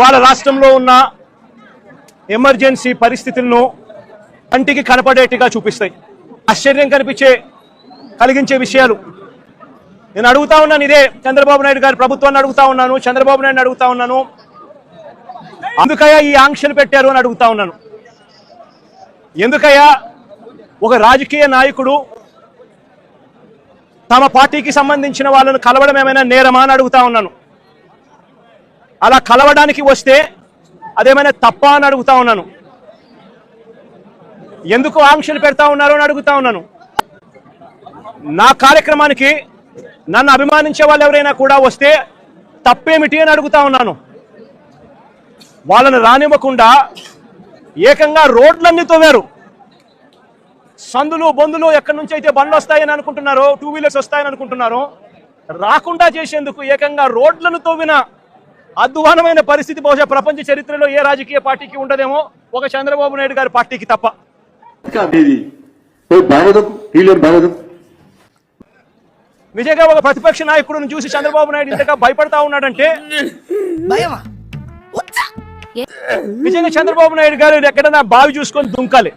వాళ్ళ రాష్ట్రంలో ఉన్న ఎమర్జెన్సీ పరిస్థితులను కంటికి కనపడేట్టుగా చూపిస్తాయి. ఆశ్చర్యం కనిపించే కలిగించే విషయాలు. నేను అడుగుతా ఉన్నాను ఇదే చంద్రబాబు నాయుడు గారి ప్రభుత్వాన్ని అడుగుతా ఉన్నాను చంద్రబాబు నాయుడు అడుగుతా ఉన్నాను. అందుకయ్యా ఈ ఆంక్షలు పెట్టారు అని అడుగుతా ఉన్నాను. ఎందుకయ్యా ఒక రాజకీయ నాయకుడు తమ పార్టీకి సంబంధించిన వాళ్ళను కలవడం ఏమైనా నేరమా అని అడుగుతా ఉన్నాను. అలా కలవడానికి వస్తే అదేమైనా తప్ప అని అడుగుతా ఉన్నాను. ఎందుకు ఆంక్షలు పెడతా ఉన్నారు అని అడుగుతా ఉన్నాను. నా కార్యక్రమానికి నన్ను అభిమానించే వాళ్ళు ఎవరైనా కూడా వస్తే తప్పేమిటి అని అడుగుతా ఉన్నాను. వాళ్ళని రానివ్వకుండా ఏకంగా రోడ్లన్నీ తోవారు సందులు బొందులు ఎక్కడి నుంచి అయితే బండ్లు వస్తాయని అనుకుంటున్నారో టూ వీలర్స్ వస్తాయని అనుకుంటున్నారో రాకుండా చేసేందుకు ఏకంగా రోడ్లను తవ్విన అధ్వానమైన పరిస్థితి బహుశా ప్రపంచ చరిత్రలో ఏ రాజకీయ పార్టీకి ఉండదేమో ఒక చంద్రబాబు నాయుడు గారి పార్టీకి తప్ప. నిజంగా ఒక ప్రతిపక్ష నాయకుడిని చూసి చంద్రబాబు నాయుడు ఇంతగా భయపడతా ఉన్నాడంటే? భయమా? ఉచ్చ! నిజంగా చంద్రబాబు నాయుడు గారు ఎక్కడైనా బావి చూసుకొని దుంకాలి.